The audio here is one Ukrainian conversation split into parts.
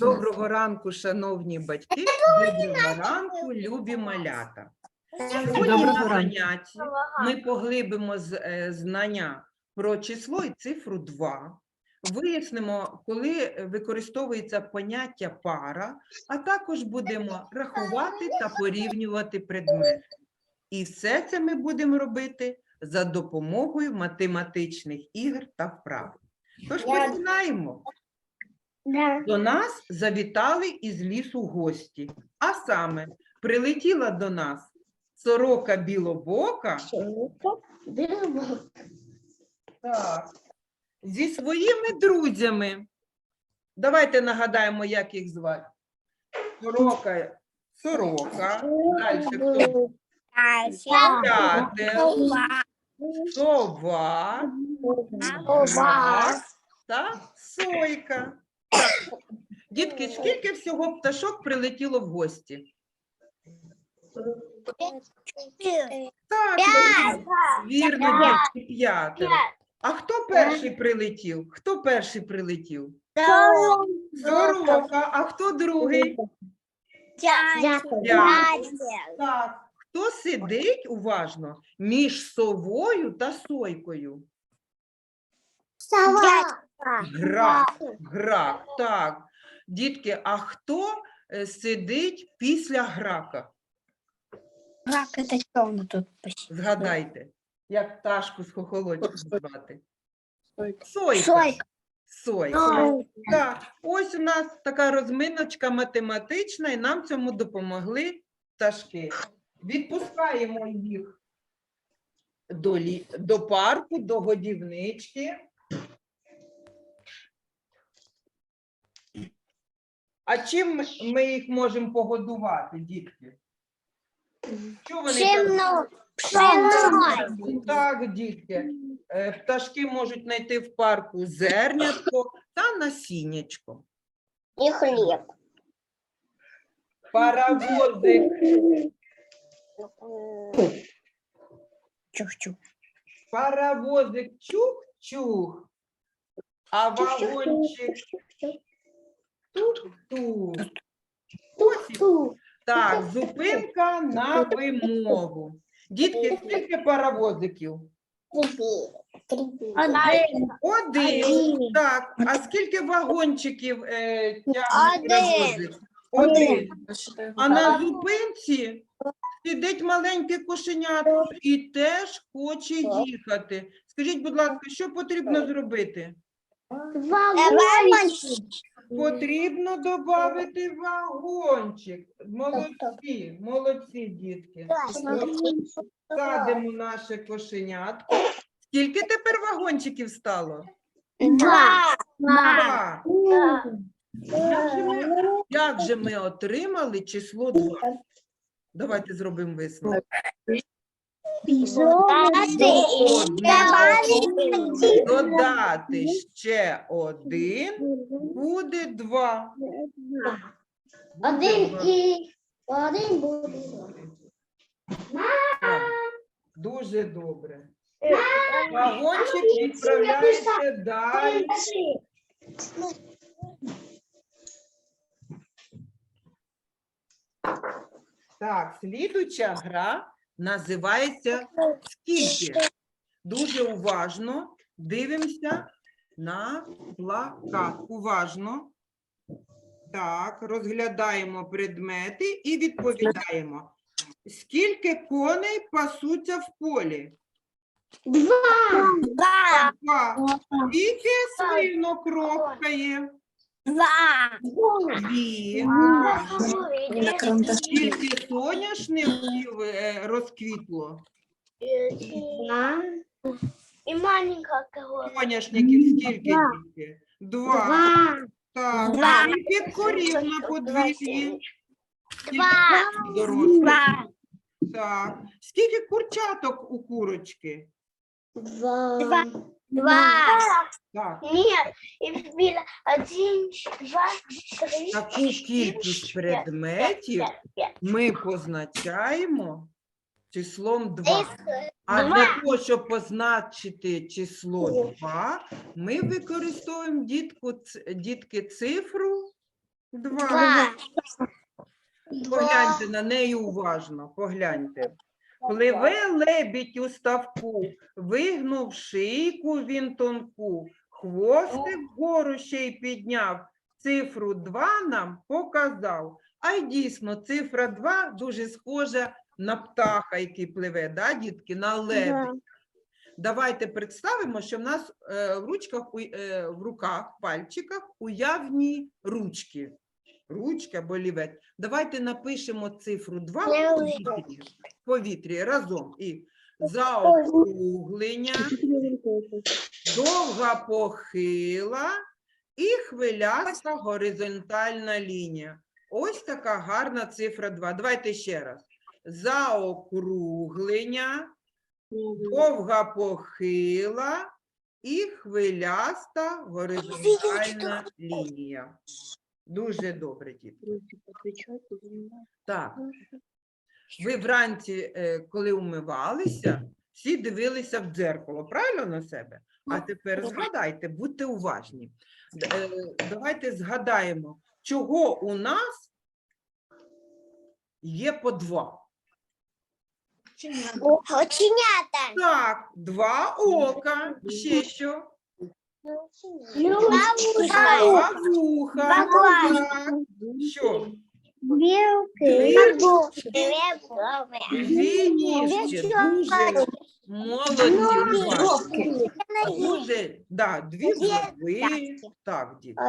Доброго ранку, шановні батьки. Доброго ранку, любі малята. Сьогодні на занятті ми поглибимо е, знання про число і цифру 2. Вияснимо, коли використовується поняття пара, а також будемо рахувати та порівнювати предмети. І все це ми будемо робити за допомогою математичних ігр та вправ. Тож починаємо. До нас завітали із лісу гості. А саме прилетіла до нас сорока білобока так, зі своїми друзями. Давайте нагадаємо, як їх звати. Сорока, сорока, далі хто? Дятел, сова, град та сойка. Так. Дітки, скільки всього пташок прилетіло в гості? Так, вірно, дітки, п'ятеро. А хто перший прилетів? Хто перший прилетів? Сорока. А хто другий? Так. Хто сидить уважно між совою та сойкою? Грак. Грак. Так. Дітки, а хто е, сидить після грака? Это что он тут? Згадайте, як пташку з хохолочку звати. Сойка. Сойка. Сойка. Сойка. Так, ось у нас така розминочка математична, і нам цьому допомогли пташки. Відпускаємо їх до, лі... до парку, до годівнички. А чим ми- їх можемо погодувати, дітки? Що вони кажуть? Так, дітки. Е, Пташки можуть знайти в парку зернятко та насіннячко. И хлеб. Паровозик, Чух-чух. паровозик чух-чух, а вагончик тук-тук. Ось і- Так, зупинка на вимогу. Дітки, скільки паровозиків? Один. Один. Так, а скільки вагончиків е, тягне Один. паровозик? Один. А на зупинці сидить маленьке кошенятко і теж хоче їхати. Скажіть, будь ласка, що потрібно зробити? Потрібно додати вагончик. Молодці, молодці, дітки. Садимо наше кошенятко. Скільки тепер вагончиків стало? Два. Два. Як же ми, як же ми отримали число 2? Давайте зробимо висновок. Додати ще один буде два. Один і один буде. Так, Дуже добре. Вагончик відправляється далі. Так, слідуча гра називається Скільки? Дуже уважно дивимося на плакат. Уважно. Так, розглядаємо предмети і відповідаємо. Скільки коней пасуться в полі? Два. Два. Скільки свинок рохкає? Два. Дві. На карандаші. Скільки соняшників е, розквітло? Два. И маленькая корова. Соняшників скільки тільки? Два. Два. Так. Два. Скільки корів на подвір'ї? Скільки Два. дорослих? Два. Так. Скільки курчаток у курочки? Два. Два. Так. Нет, и было один, два, три, Таку кількість предметів пять. ми позначаємо числом 2. А для того, щоб позначити число 2, ми використовуємо дітку, ц- дітки цифру 2. Два. Погляньте на неї уважно, погляньте. Пливе лебідь у ставку, вигнув шийку він тонку, хвостик вгору ще й підняв, цифру 2 нам показав. А й дійсно, цифра 2 дуже схожа на птаха, який пливе, да, дітки, на лебедь. Давайте представимо, що в нас е, в ручках, е, в руках, пальчиках уявні ручки. Ручка або лівець. Давайте напишемо цифру 2 в повітрі, в повітрі разом. І заокруглення, довга похила і хвиляста горизонтальна лінія. Ось така гарна цифра 2. Давайте ще раз. Заокруглення, довга похила і хвиляста горизонтальна лінія. Дуже добре, діти. Так, ви вранці, е, коли умивалися, всі дивилися в дзеркало, правильно на себе? А тепер згадайте, будьте уважні. Е, Давайте згадаємо, чого у нас є по два. Оченята. Так, два ока. Ще що? Два вуха. Баклажан. Що? Бабушки. Дві ніжки. Дуже молодці. уважні. Дуже, да, дві голови. Так, діти.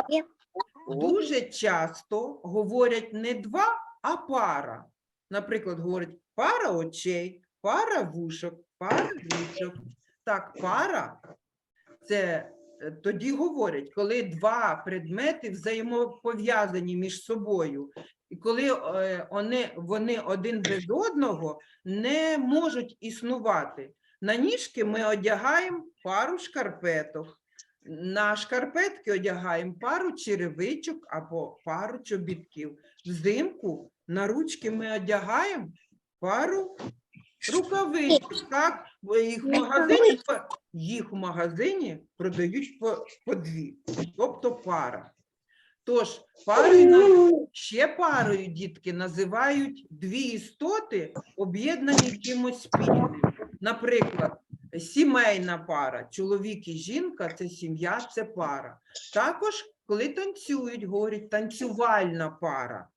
Дуже часто говорять не два, а пара. Наприклад, говорять пара очей, пара вушок, пара вушок. Так, пара це тоді говорять, коли два предмети взаємопов'язані між собою, і коли е, вони, вони один без одного не можуть існувати. На ніжки ми одягаємо пару шкарпеток. На шкарпетки одягаємо пару черевичок або пару чобітків. Взимку на ручки ми одягаємо пару рукавичок. Так? Їх в магазині, їх в магазині продають по, по дві, тобто пара. Тож парою ще парою дітки називають дві істоти, об'єднані чимось спільним. Наприклад, сімейна пара, чоловік і жінка це сім'я, це пара. Також, коли танцюють, говорять танцювальна пара.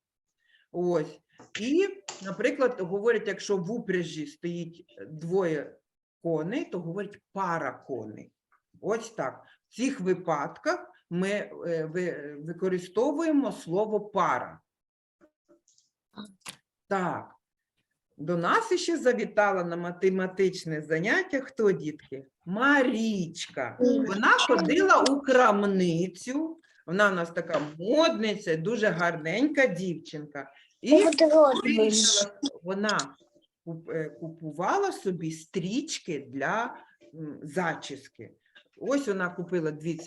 Ось. І, наприклад, говорять, якщо в упряжі стоїть двоє коней, то говорять пара коней. Ось так. В цих випадках ми е, використовуємо слово пара. Так. До нас іще завітала на математичне заняття. Хто, дітки? Марічка. Вона ходила у крамницю. Вона у нас така модниця, дуже гарненька дівчинка. І вирішила, вона купувала собі стрічки для зачіски. Ось вона купила дві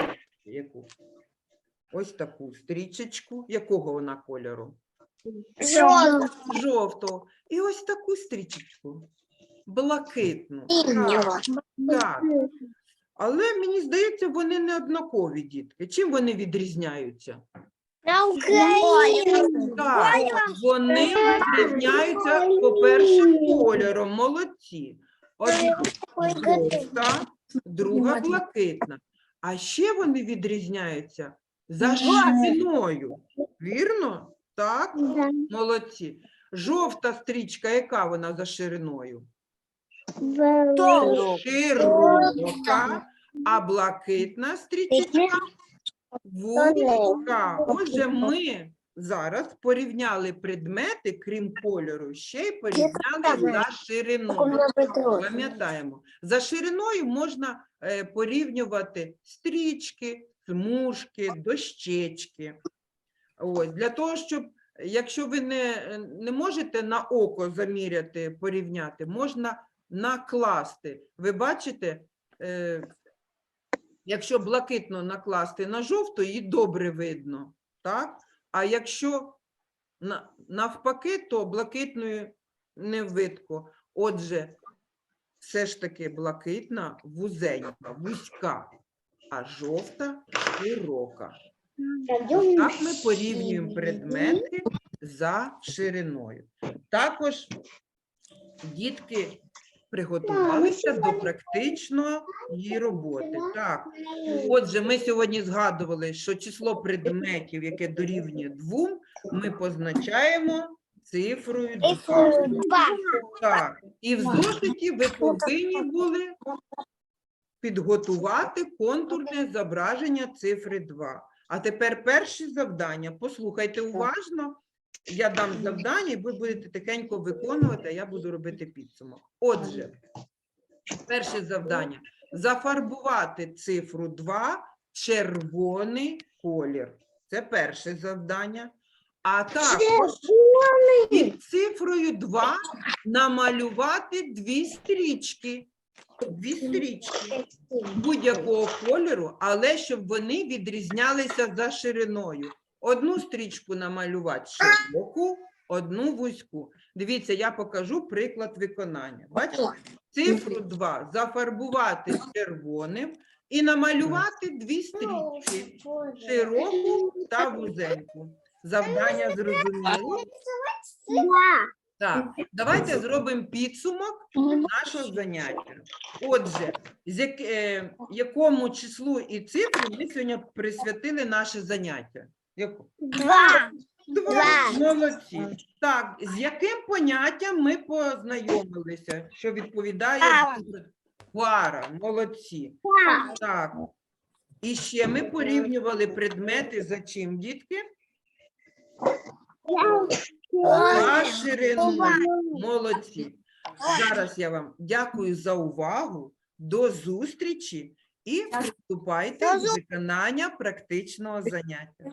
яку. Ось таку стрічечку. Якого вона кольору? Жовтого. І ось таку стрічечку. Блакитну. Так, так. Але мені здається, вони не однакові дітки. Чим вони відрізняються? На Україну. Так, вони відрізняються, по-перше, кольором, молодці. Одна жовта, друга блакитна. А ще вони відрізняються за шириною. Вірно? Так, молодці. Жовта стрічка, яка вона за шириною? Широка, а блакитна стрічка вузька. Отже, ми зараз порівняли предмети, крім кольору, ще й порівняли за шириною. Пам'ятаємо, за шириною можна е, порівнювати стрічки, смужки, дощечки. Ось, для того, щоб, якщо ви не, не можете на око заміряти, порівняти, можна накласти. Ви бачите, е, якщо блакитно накласти на жовту, її добре видно. Так? А якщо навпаки, то блакитною не видко. Отже, все ж таки блакитна вузенька, вузька, а жовта широка. Так ми порівнюємо предмети за шириною. Також дітки приготувалися до практичної роботи. Так, отже, ми сьогодні згадували, що число предметів, яке дорівнює двом, ми позначаємо цифрою 2. Два. Так, і в зошиті ви повинні були підготувати контурне зображення цифри 2. А тепер перші завдання. Послухайте уважно. Я дам завдання, і ви будете тихенько виконувати, а я буду робити підсумок. Отже, перше завдання зафарбувати цифру 2 червоний колір. Це перше завдання. А також під цифрою 2 намалювати дві стрічки. Дві стрічки будь-якого кольору, але щоб вони відрізнялися за шириною. Одну стрічку намалювати широку, одну вузьку. Дивіться, я покажу приклад виконання. Бачите? Цифру 2 зафарбувати червоним і намалювати дві стрічки широку та вузеньку. Завдання зрозуміло? Так, давайте зробимо підсумок нашого заняття. Отже, з як, е, якому числу і цифрі ми сьогодні присвятили наше заняття? Яку? Два. Два. Два. Молодці. Так, з яким поняттям ми познайомилися, що відповідає Пара. пара. Молодці. Так. І ще ми порівнювали предмети за чим, дітки? За шириною. Молодці. Зараз я вам дякую за увагу. До зустрічі і приступайте до виконання практичного заняття.